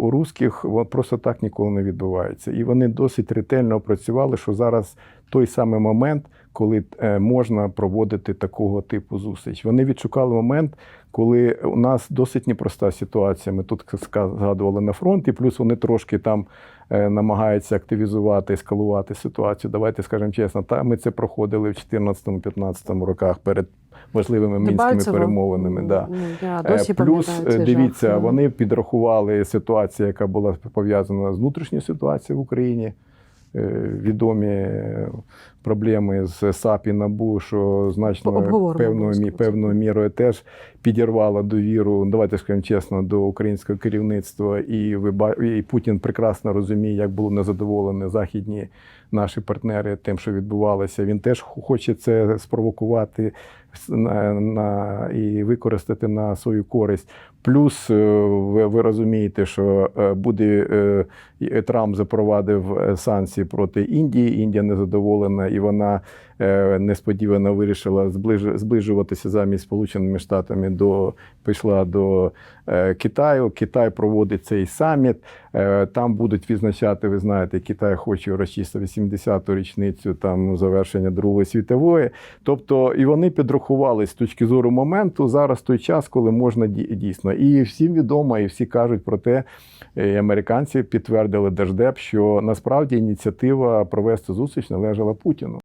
У русських просто так ніколи не відбувається. І вони досить ретельно опрацювали, що зараз той самий момент, коли е, можна проводити такого типу зустріч. Вони відшукали момент, коли у нас досить непроста ситуація. Ми тут згадували на фронті, плюс вони трошки там е, намагаються активізувати, ескалувати ситуацію. Давайте скажемо чесно, та ми це проходили в 2014-2015 роках перед важливими мінськими Дебальцево. перемовинами. Да. Ну, Я Е, досі Плюс, е, дивіться, жах. вони підрахували ситуацію, яка була пов'язана з внутрішньою ситуацією в Україні. Е, Відомі проблеми з САП і НАБУ, що значно певною, певною мірою теж підірвала довіру, ну, давайте скажемо чесно, до українського керівництва. І, ви, і Путін прекрасно розуміє, як були незадоволені західні наші партнери тим, що відбувалося. Він теж хоче це спровокувати на, на, і використати на свою користь. Плюс е, ви, розумієте, що е, буде е, Трамп запровадив санкції проти Індії. Індія незадоволена, і вона несподівано вирішила зближуватися замість Сполученими Штатами до пішла до Китаю. Китай проводить цей саміт. Там будуть відзначати, ви знаєте, Китай хоче урочисто 80-ту річницю там завершення Другої світової. Тобто, і вони підрахували з точки зору моменту зараз той час, коли можна дійсно. І всім відомо, і всі кажуть про те, і американці підтвердили Держдеп, що насправді ініціатива провести зустріч належала Путіну.